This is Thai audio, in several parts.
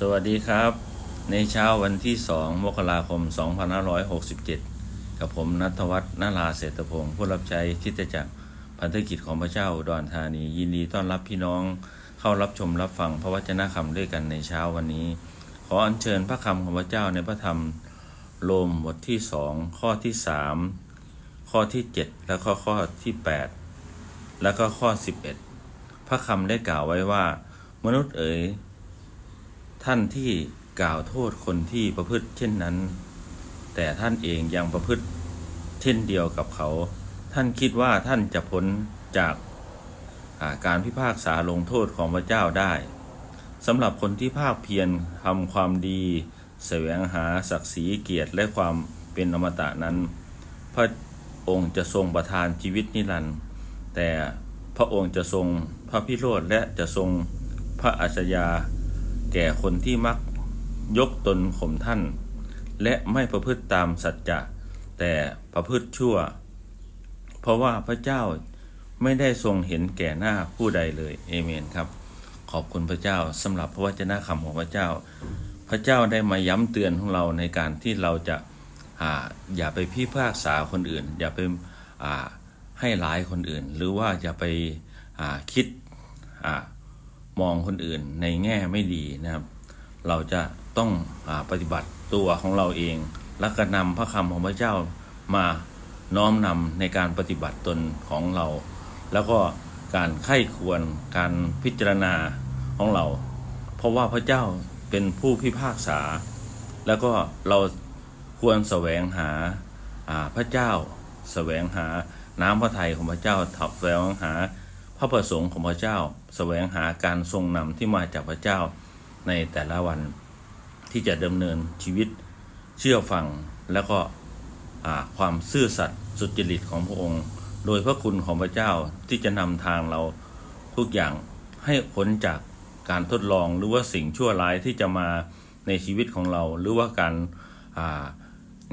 สวัสดีครับ ในเช้าวันที่ 2 มกราคม 2567 กับผมนัทวัฒน์นาราเศรษฐพงศ์ผู้รับใช้คิดจักรพันธกิจของพระเจ้าดอุดรธานี ยินดีต้อนรับพี่น้องเข้ารับชมรับฟังพระวจนะคำด้วยกันในเช้าวันนี้ ขออัญเชิญพระคำของพระเจ้าในพระธรรมโลมบทที่ 2 ข้อที่ 3 ข้อที่ 7 และข้อข้อที่ 8 แล้วก็ข้อ 11 พระคำได้กล่าวไว้ว่า มนุษย์เอ๋ย ท่านที่กล่าวโทษคนที่ประพฤติเช่นนั้น แต่ท่านเองยังประพฤติเช่นเดียวกับเขา ท่านคิดว่าท่านจะพ้นจากอาการพิพากษาลงโทษของพระเจ้าได้สำหรับคนที่ภาคเพียรทำความดี แสวงหาศักดิ์ศรีเกียรติและความเป็นอมตะนั้น พระองค์จะทรงประทานชีวิตนิรันดร์แต่พระองค์จะทรงพระพิโรธและจะทรงพระอัจฉริยา แก่คนที่มักยกตนข่มท่าน และไม่ประพฤติตามสัจจะแต่ประพฤติชั่ว เพราะว่าพระเจ้าไม่ได้ทรงเห็นแก่หน้าผู้ใดเลยเอเมนครับ ขอบคุณพระเจ้าสำหรับพระวจนะคำของพระเจ้า พระเจ้าได้มาย้ำเตือนของเราในการที่เราจะอ่าอย่าไปพิพากษาคนอื่น อย่าไปอ่าให้ร้ายคนอื่น หรือว่าอย่าไปอ่าคิดอ่า มองคนอื่นในแง่ไม่ดีนะครับ เราจะต้องอปฏิบัติตัวของเราเองและก็นำพระคำของพระเจ้ามาน้อมนำในการปฏิบัติตนของเรา แล้วก็การไข้ควรการพิจารณาของเรา เพราะว่าพระเจ้าเป็นผู้พิพากษา แล้วก็เราควรแสวงหาาพระเจ้า แสวงหาน้ำพระทัยของพระเจ้าถับแสวงหา ระประสงค์ของพระเจ้าแสวงหาการทรงนำที่มาจากพระเจ้าในแต่ละวันที่จะดำเนินชีวิตเชื่อฟังแล้วก็ความซื่อสัตย์สุจริตของพระองค์ โดยพระคุณของพระเจ้าที่จะนำทางเราทุกอย่างให้พ้นจากการทดลองหรือว่าสิ่งชั่วร้ายที่จะมาในชีวิตของเรา หรือว่าการา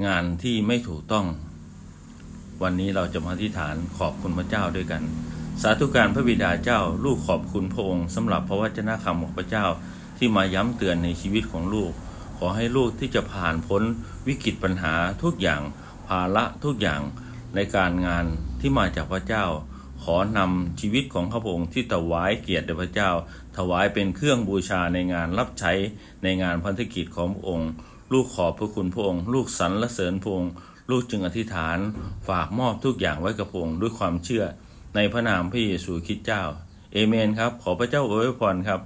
งานที่ไม่ถูกต้อง วันนี้เราจะมาอธิษฐานขอบคุณพระเจ้าด้วยกัน สาธุการพระบิดาเจ้า ลูกขอบคุณพระองค์สำหรับพระวจนะคำของพระเจ้าที่มาย้ำเตือนในชีวิตของลูก ขอให้ลูกที่จะผ่านพ้นวิกฤตปัญหาทุกอย่าง ภาระทุกอย่างในการงานที่มาจากพระเจ้า ขอนำชีวิตของข้าพระองค์ที่ถวายเกียรติแด่พระเจ้า ถวายเป็นเครื่องบูชาในงานรับใช้ในงานพันธกิจของพระองค์ ลูกขอบพระคุณพระองค์ ลูกสรรเสริญพระองค์ลูกจึงอธิษฐานฝากมอบทุกอย่างไว้กับพระองค์ด้วยความเชื่อ ในพระนามพระเยซูคริสต์เจ้า เอเมนครับ ขอพระเจ้าอวยพรครับ